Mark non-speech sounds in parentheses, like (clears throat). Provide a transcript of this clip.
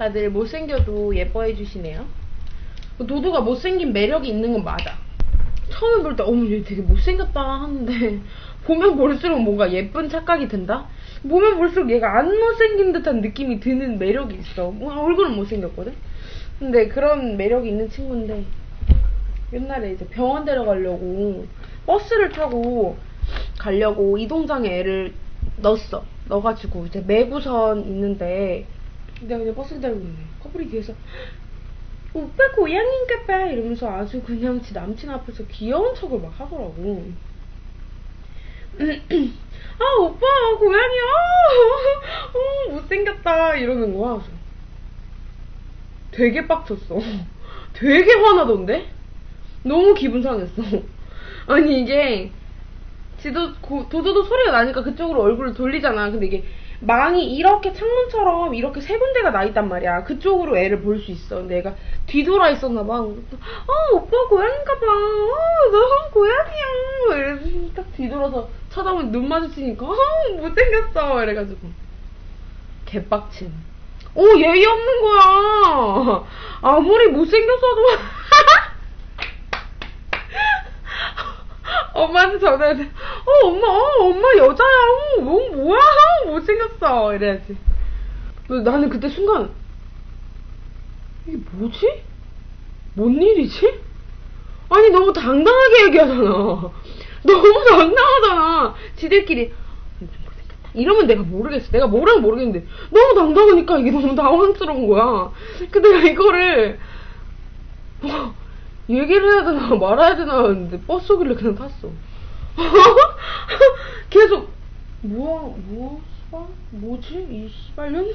다들 못생겨도 예뻐해 주시네요. 도도가 못생긴 매력이 있는 건 맞아. 처음에 볼 때 어머 얘 되게 못생겼다 하는데 (laughs) 보면 볼수록 뭔가 예쁜 착각이 든다. 보면 볼수록 얘가 안 못생긴 듯한 느낌이 드는 매력이 있어. 뭐 얼굴은 못생겼거든. 근데 그런 매력이 있는 친구인데 옛날에 이제 병원 데려가려고 버스를 타고 가려고 이동장에 애를 넣었어. 넣어가지고 이제 매부선 있는데 내가 이제 버스 기다리고 있네. 커플이 뒤에서 오빠 고양인가 봐! 이러면서 아주 그냥 지 남친 앞에서 귀여운 척을 막 하더라고. (clears throat) 아 오빠 고양이야 어, (laughs) 못생겼다! 이러는 거야 그래서 되게 빡쳤어. (laughs) 되게 화나던데? 너무 기분 상했어. (laughs) 아니 이게 지도 고- 도도도 소리가 나니까 그쪽으로 얼굴을 돌리잖아. 근데 이게 망이 이렇게 창문처럼 이렇게 세 군데가 나 있단 말이야. 그쪽으로 애를 볼 수 있어. 근데 애가 뒤돌아 있었나 봐. 아 오빠 고양인가 봐어 고양이야. 이래서 딱 뒤돌아서 쳐다보면 눈 마주치니까 아 못생겼어. 이래가지고. 개빡침. 오 예의 없는 거야. 아무리 못생겼어도. (laughs) 엄마한테 전화해서 어 엄마 어, 엄마 여자야. 어, 뭐, 뭐야? 못생겼어? 이래야지. 근데 나는 그때 순간 이게 뭐지? 뭔 일이지? 아니 너무 당당하게 얘기하잖아. (laughs) 너무 당당하잖아. 지들끼리. 이러면 내가 모르겠어. 내가 모르면 모르겠는데. 너무 당당하니까 이게 너무 당황스러운 거야. 근데 내가 이거를 뭐 얘기를 해야 되나 말아야 되나 했는데 버스 오길래 그냥 탔어 계속 뭐야 뭐야 씨발 뭐지 이 씨발년